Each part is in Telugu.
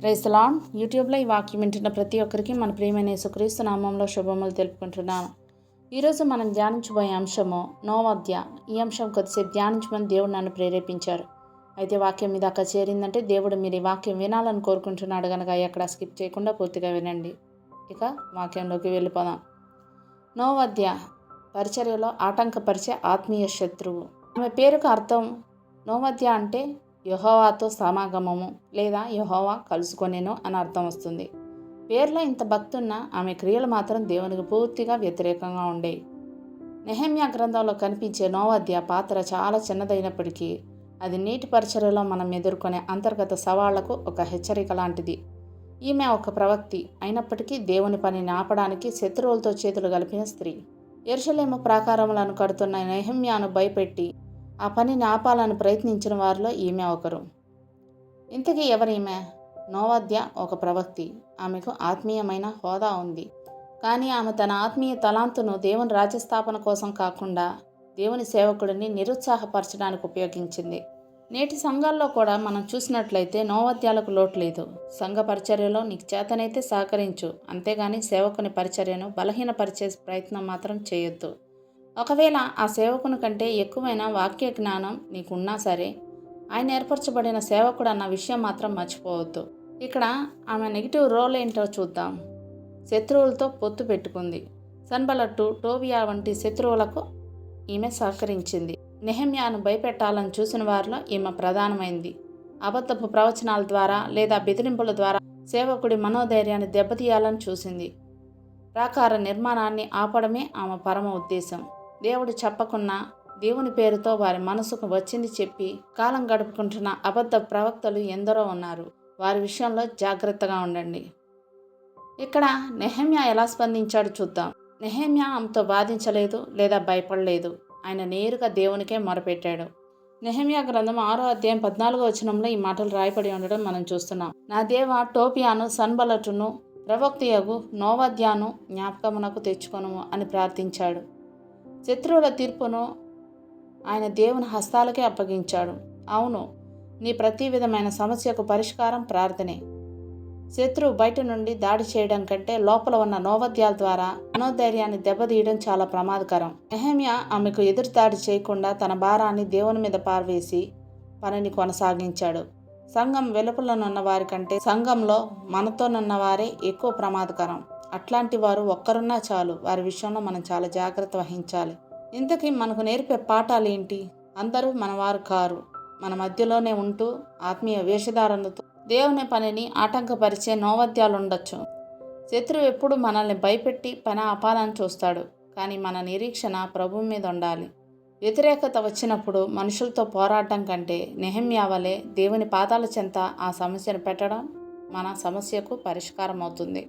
క్రైస్తలాన్ యూట్యూబ్లో ఈ వాక్యం వింటున్న ప్రతి ఒక్కరికి మన ప్రియమైన యేసుక్రీస్తు నామంలో శుభములు తెలుపుకుంటున్నాను ఈరోజు మనం ధ్యానించబోయే అంశము నోవద్య ఈ అంశం కొద్దిసేపు ధ్యానించమని దేవుడు నన్ను ప్రేరేపించారు. అయితే వాక్యం మీద అక్కడ చేరిందంటే దేవుడు మీరు ఈ వాక్యం వినాలని కోరుకుంటున్నాడు కనుక ఎక్కడ స్కిప్ చేయకుండా పూర్తిగా వినండి. ఇక వాక్యంలోకి వెళ్ళిపోదాం. నోవద్య పరిచర్యలో ఆటంకపరిచే ఆత్మీయ శత్రువు. ఆమె పేరుకు అర్థం నోవద్య అంటే యహోవాతో సమాగమము లేదా యహోవా కలుసుకొనేను అని అర్థం వస్తుంది. పేర్లో ఇంత భక్తున్న ఆమె క్రియలు మాత్రం దేవునికి పూర్తిగా వ్యతిరేకంగా ఉండేవి నెహమ్యా గ్రంథంలో కనిపించే నోవద్య పాత్ర చాలా చిన్నదైనప్పటికీ అది నీటి పరిచర్యలో మనం ఎదుర్కొనే అంతర్గత సవాళ్ళకు ఒక హెచ్చరిక లాంటిది. ఈమె ఒక ప్రవక్తి అయినప్పటికీ దేవుని పనిని ఆపడానికి శత్రువులతో చేతులు కలిపిన స్త్రీ. ఎరుషలేము ప్రాకారములను కడుతున్న నెహమ్యాను భయపెట్టి ఆ పనిని ఆపాలని ప్రయత్నించిన వారిలో ఈమె ఒకరు. ఇంతకీ ఎవరీమె? నోవాద్య ఒక ప్రవక్తి. ఆమెకు ఆత్మీయమైన హోదా ఉంది. కానీ ఆమె తన ఆత్మీయ తలాంతును దేవుని రాజ్యస్థాపన కోసం కాకుండా దేవుని సేవకుడిని నిరుత్సాహపరచడానికి ఉపయోగించింది. నేటి సంఘాల్లో కూడా మనం చూసినట్లయితే నోవాద్యాలకు లోటు లేదు. సంఘ పరిచర్యలో నీకు చేతనైతే సహకరించు. అంతేగాని సేవకుని పరిచర్యను బలహీనపరిచే ప్రయత్నం మాత్రం చేయొద్దు. ఒకవేళ ఆ సేవకుని కంటే ఎక్కువైన వాక్య జ్ఞానం నీకున్నా సరే ఆయన ఏర్పరచబడిన సేవకుడు అన్న విషయం మాత్రం మర్చిపోవద్దు. ఇక్కడ ఆమె నెగిటివ్ రోల్ ఏంటో చూద్దాం. శత్రువులతో పొత్తు పెట్టుకుంది. సన్బలట్టు టోబియా వంటి శత్రువులకు ఈమె సహకరించింది. నెహమ్యాను భయపెట్టాలని చూసిన వారిలో ఈమె ప్రధానమైంది. అబద్ధపు ప్రవచనాల ద్వారా లేదా బెదిరింపుల ద్వారా సేవకుడి మనోధైర్యాన్ని దెబ్బతీయాలని చూసింది. ప్రాకార నిర్మాణాన్ని ఆపడమే ఆమె పరమ ఉద్దేశం. దేవుడు చెప్పకున్నా దేవుని పేరుతో వారి మనసుకు వచ్చింది చెప్పి కాలం గడుపుకుంటున్న అబద్ధ ప్రవక్తలు ఎందరో ఉన్నారు. వారి విషయంలో జాగ్రత్తగా ఉండండి. ఇక్కడ నెహమ్యా ఎలా స్పందించాడు చూద్దాం. నెహమ్యా ఆమెతో బాధించలేదు లేదా భయపడలేదు. ఆయన నేరుగా దేవునికే మొరపెట్టాడు. నెహమ్యా గ్రంథం ఆరో అధ్యాయం పద్నాలుగో వచనంలో ఈ మాటలు రాయబడి ఉండడం మనం చూస్తున్నాం. నా దేవ టోపియాను సన్బలటును ప్రవక్తయగు నోవాద్యాను జ్ఞాపకమునకు తెచ్చుకొను అని ప్రార్థించాడు. శత్రువుల తీర్పును ఆయన దేవుని హస్తాలకే అప్పగించాడు. అవును నీ ప్రతి విధమైన సమస్యకు పరిష్కారం ప్రార్థనే. శత్రువు బయట నుండి దాడి చేయడం కంటే లోపల ఉన్న నోవద్యాల ద్వారా మనోధైర్యాన్ని దెబ్బతీయడం చాలా ప్రమాదకరం. ఎహమ్యా ఆమెకు ఎదురు దాడి చేయకుండా తన భారాన్ని దేవుని మీద పారవేసి పనిని కొనసాగించాడు. సంఘం వెలుపలనున్న వారి కంటే సంఘంలో మనతోనున్న వారే ఎక్కువ ప్రమాదకరం. అట్లాంటి వారు ఒక్కరున్నా చాలు. వారి విషయంలో మనం చాలా జాగ్రత్త వహించాలి. ఇంతకీ మనకు నేర్పే పాఠాలు ఏంటి అందరూ మనవారు కారు. మన మధ్యలోనే ఉంటూ ఆత్మీయ వేషధారణతో దేవుని పనిని ఆటంకపరిచే నోవద్యాలు ఉండొచ్చు శత్రువు ఎప్పుడు మనల్ని భయపెట్టి పని ఆపాలని చూస్తాడు. కానీ మన నిరీక్షణ ప్రభు మీద ఉండాలి వ్యతిరేకత వచ్చినప్పుడు మనుషులతో పోరాటం కంటే నెహమ్యావలే దేవుని పాదాల చెంత ఆ సమస్యను పెట్టడం మన సమస్యకు పరిష్కారం అవుతుంది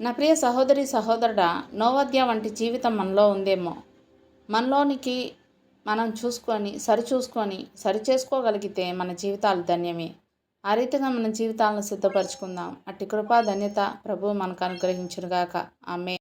నా ప్రియ సహోదరి సహోదరుడ నోవద్య వంటి జీవితం మనలో ఉందేమో. మనలోనికి మనం చూసుకొని సరిచూసుకొని సరిచేసుకోగలిగితే మన జీవితాలు ధన్యమే. ఆ రీతిగా మన జీవితాలను సిద్ధపరచుకుందాం. అట్టి కృపా ధన్యత ప్రభు మనకు అనుగ్రహించునుగాక. ఆమె